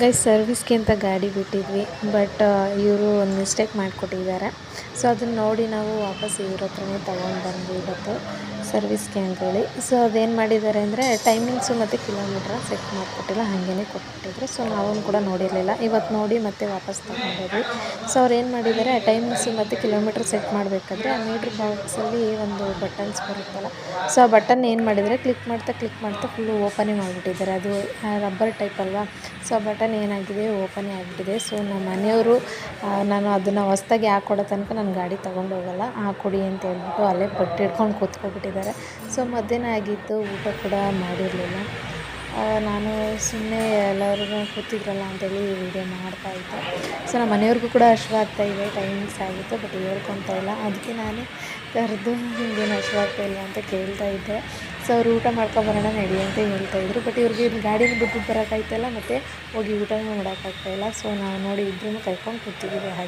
Guys ಸರ್ವಿಸ್ಗೆ ಅಂತ ಗಾಡಿ ಬಿಟ್ಟಿದ್ವಿ ಬಟ್ ಇವರು ಒಂದು ಮಿಸ್ಟೇಕ್ ಮಾಡಿಕೊಟ್ಟಿದ್ದಾರೆ. ಸೊ ಅದನ್ನು ನೋಡಿ ನಾವು ವಾಪಸ್ ಇವ್ರ ಹತ್ರನೇ ತೊಗೊಂಡು ಬಂದ್ವಿ ಇವತ್ತು ಸರ್ವಿಸ್ಗೆ ಅಂತೇಳಿ. ಸೊ ಅದೇನು ಮಾಡಿದ್ದಾರೆ ಅಂದರೆ ಟೈಮಿಂಗ್ಸು ಮತ್ತು ಕಿಲೋಮೀಟ್ರ್ ಸೆಟ್ ಮಾಡಿಕೊಟ್ಟಿಲ್ಲ ಹಾಗೇ ಕೊಟ್ಬಿಟ್ಟಿದ್ರು. ಸೊ ನಾವು ಕೂಡ ನೋಡಿರಲಿಲ್ಲ. ಇವತ್ತು ನೋಡಿ ಮತ್ತೆ ವಾಪಸ್ ತೊಗೊಂಡೋದ್ವಿ. ಸೊ ಅವ್ರು ಏನು ಮಾಡಿದ್ದಾರೆ ಟೈಮಿಂಗ್ಸು ಮತ್ತು ಕಿಲೋಮೀಟ್ರ್ ಸೆಟ್ ಮಾಡಬೇಕಾದ್ರೆ ಆ ಮೀಟ್ರ್ ಬಾಕ್ಸಲ್ಲಿ ಒಂದು ಬಟನ್ಸ್ ಬರುತ್ತಲ್ಲ ಸೊ ಆ ಬಟನ್ ಏನು ಮಾಡಿದರೆ ಕ್ಲಿಕ್ ಮಾಡ್ತಾ ಕ್ಲಿಕ್ ಮಾಡ್ತಾ ಫುಲ್ಲು ಓಪನೇ ಮಾಡಿಬಿಟ್ಟಿದ್ದಾರೆ ಅದು ರಬ್ಬರ್ ಟೈಪ್ ಅಲ್ವಾ? ಸೊ ಆ ಬಟನ್ ಏನಾಗಿದೆ, ಓಪನೇ ಆಗಿಬಿಟ್ಟಿದೆ ಸೊ, ನಮ್ಮ ಮನೆಯವರು ನಾನು ಅದನ್ನು ಹೊಸ್ದಾಗಿ ಹಾಕೊಡೋ ತನಕ ನಾನು ಗಾಡಿ ತೊಗೊಂಡು ಹೋಗಲ್ಲ. ಹಾಕ್ಕೊಡಿ ಅಂತ ಹೇಳ್ಬಿಟ್ಟು ಅಲ್ಲೇ ಬಟ್ಟೆ ಹಿಡ್ಕೊಂಡು ಕೂತ್ಕೊಬಿಟ್ಟಿದ್ದಾರೆ. ಸೊ, ಮಧ್ಯಾಹ್ನ ಆಗಿತ್ತು, ಊಟ ಕೂಡ ಮಾಡಿರಲಿಲ್ಲ. ನಾನು ಸುಮ್ಮನೆ ಎಲ್ಲರಿಗೂ ಕೂತಿದ್ರಲ್ಲ ಅಂತೇಳಿ ವೀಡಿಯೋ ಮಾಡ್ತಾಯಿದ್ದೆ ಸೊ ನಮ್ಮ ಮನೆಯವ್ರಿಗೂ ಕೂಡ ಹಶ್ವಾಗ್ತಾ ಇದೆ ಟೈಮಿಂಗ್ಸ್ ಆಗಿತ್ತು ಬಟ್ ಹೇಳ್ಕೊತಾ ಇಲ್ಲ. ಅದಕ್ಕೆ ನಾನೇ ಕರೆದು ನಿಮಗೇನು ಹಶ್ವಾಗ್ತಾ ಇಲ್ಲ ಅಂತ ಕೇಳ್ತಾ ಇದ್ದೆ. ಸೊ ಅವ್ರು ಊಟ ಮಾಡ್ಕೊಬರೋಣ ನಡಿ ಅಂತ ಹೇಳ್ತಾ ಇದ್ರು. ಬಟ್ ಇವ್ರಿಗೆ ಗಾಡಿನ ಬಿಟ್ಟು ಬರೋಕ್ಕಾಯ್ತಲ್ಲ, ಮತ್ತು ಹೋಗಿ ಊಟನೂ ಮಾಡೋಕ್ಕಾಗ್ತಾಯಿಲ್ಲ ಸೊ ನಾವು ನೋಡಿ ಇಬ್ಬರೂ ಕೈಕೊಂಡು ಕೂತಿದ್ದೀವಿ ಹಾಗೆ.